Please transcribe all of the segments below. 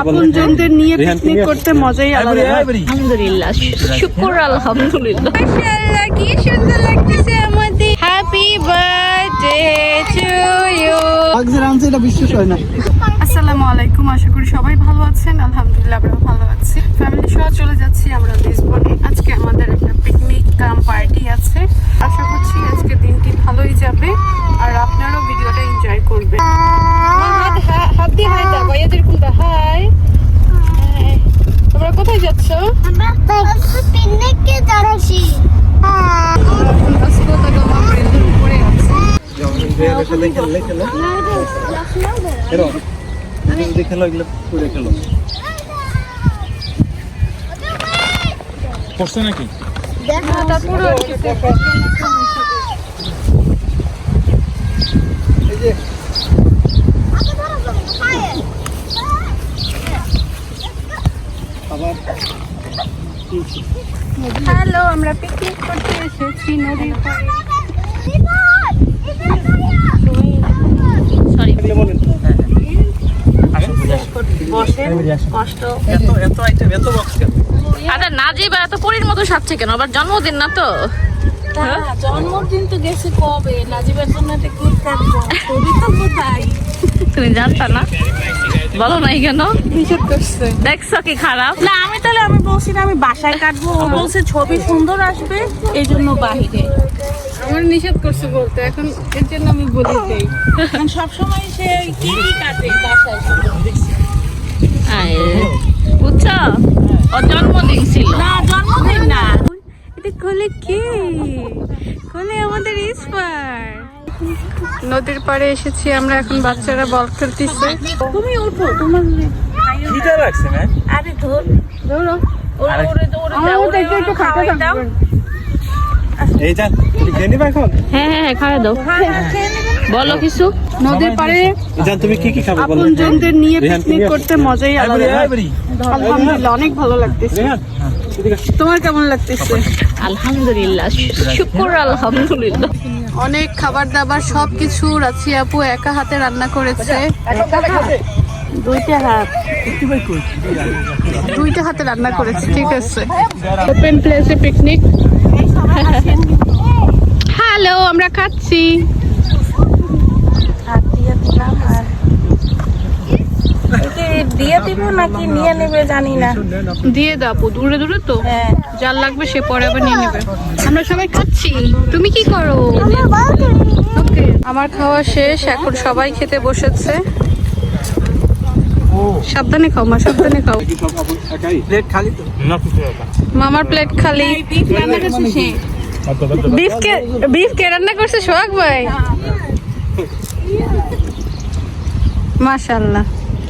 আপনজনদের নিয়ে পিকনিক করতে মজাই আলাদা। আলহামদুলিল্লাহ শুকুর আলহামদুলিল্লাহ। মাশাআল্লাহ কি সুন্দর লাগতেছে আমাদের। হ্যাপি বার্থডে টু ইউ আনছে এটা বিশ্বাস হয় না। আসসালামু আলাইকুম আশা করি সবাই ভালো আছেন। আলহামদুলিল্লাহ আমরা ভালো আছি। ফ্যামিলি সহ চলে যাচ্ছি আমরা লিসবনে। আজকে আমাদের একটা পিকনিক কাম পার্টি আছে। আশা করছি আজকে দিনটি ভালোই যাবে আর আপনারাও ভিডিওটা এনজয় করবেন আমার হাত হা- হাত দিয়ে হাই দাও ভাইয়া যেরকম দাও হাই হাই। তোমরা কোথায় যাচ্ছ? পিকনিকে যাচ্ছি পড়ছে নাকি এই যে আবার হ্যালো আমরা পিকনিক করতে এসেছি নদীর পাড়ে। সরি এগুলো বলেন। এত এত এত বক্স কেন? নাজিবা এত পরির মতো সাজছে কেন? আবার জন্মদিন না তো? জন্মদিন তো গেছে কবে? নাজিবার জন্য তুমি জানতা না? বলো নাই কেন? নিষেধ করছে। দেখছ কি খারাপ? না আমি তাহলে আমি বলছি না আমি বাসায় কাটবো। ও বলছে ছবি সুন্দর আসবে এই জন্য বাহিরে। আমার নিষেধ করছে বলতে এখন এর জন্য আমি বলি দেই কারণ সবসময় সে কি কাটে বাসায় বুঝছ? ওর জন্মদিন ছিল। না জন্মদিন না। এটা কোলে কি? কোলে আমাদের ইসপার নদীর পাড়ে এসেছি আমরা এখন বাচ্চারা বল খেলতেছে। তুমি উঠো তোমার খিদা লাগছে না আরে ধর। ধরো। এখন? হ্যাঁ হ্যাঁ হ্যাঁ খাওয়া দাও। খেয়ে নেবে। বলো কিছু। নদীর পাড়ে তুমি কি কি খাবে বলো? আপনজনদের নিয়ে পিকনিক করতে মজাই আলাদা। আলহামদুলিল্লাহ অনেক ভালো লাগতেছে। তোমার কেমন লাগতেছে? আলহামদুলিল্লাহ শুকুর আলহামদুলিল্লাহ। অনেক খাবার দাবার সব কিছু রাছি আপু একা হাতে রান্না করেছে। দুইটা হাত। দুইটা হাতে রান্না করেছে ঠিক আছে। ওপেন প্লেসে পিকনিক হ্যালো আমরা খাচ্ছি আর দিয়ে দিলাম আর একে দিয়ে দিব নাকি? নিয়ে নেবে জানি না। দিয়ে দাও দূরে দূরে তো। হ্যাঁ। যার লাগবে সে পরে আবার নিয়ে নেবে। আমরা সবাই খাচ্ছি। তুমি কি করো? ওকে আমার খাওয়া শেষ। এখন সবাই খেতে বসেছে। সাবধানে খাও মা সাবধানে খাও। প্লেট খালি তো মামার প্লেট খালি। বিফ কে বিফ কে রান্না করছে সোহাগ ভাই? মাশাআল্লাহ।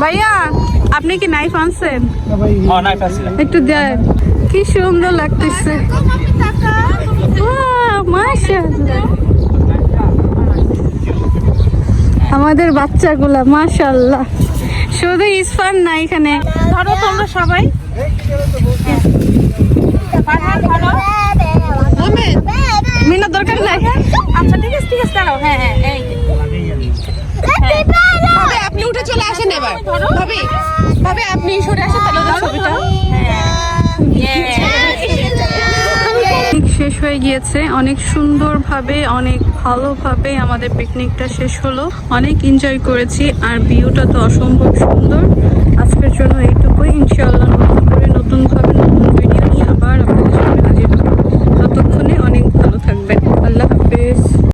ভাইয়া আপনি কি নাইফ আনছেন? পাচ্ছিলাম একটু দেন। কি সুন্দর লাগতেছে। আমাদের বাচ্চাগুলা মাশাআল্লাহ। শুধু ইসফান না এখানে। ধরো তোমরা সবাই। ফারহান মিনা দরকার নাই? আচ্ছা ঠিক আছে ঠিক আছে দাঁড়াও। হ্যাঁ হ্যাঁ এই ভাবে আপনি উঠে চলে আসেন এবার। ভাবি ভাবে আপনি সরে আসেন তাহলে ছবিটা। পিকনিক শেষ হয়ে গিয়েছে। অনেক সুন্দরভাবে, অনেক ভালোভাবে আমাদের পিকনিকটা শেষ হলো। অনেক এনজয় করেছি, আর ভিউটা তো অসম্ভব সুন্দর। আজকের জন্য এইটুকুই। ইনশাল্লাহ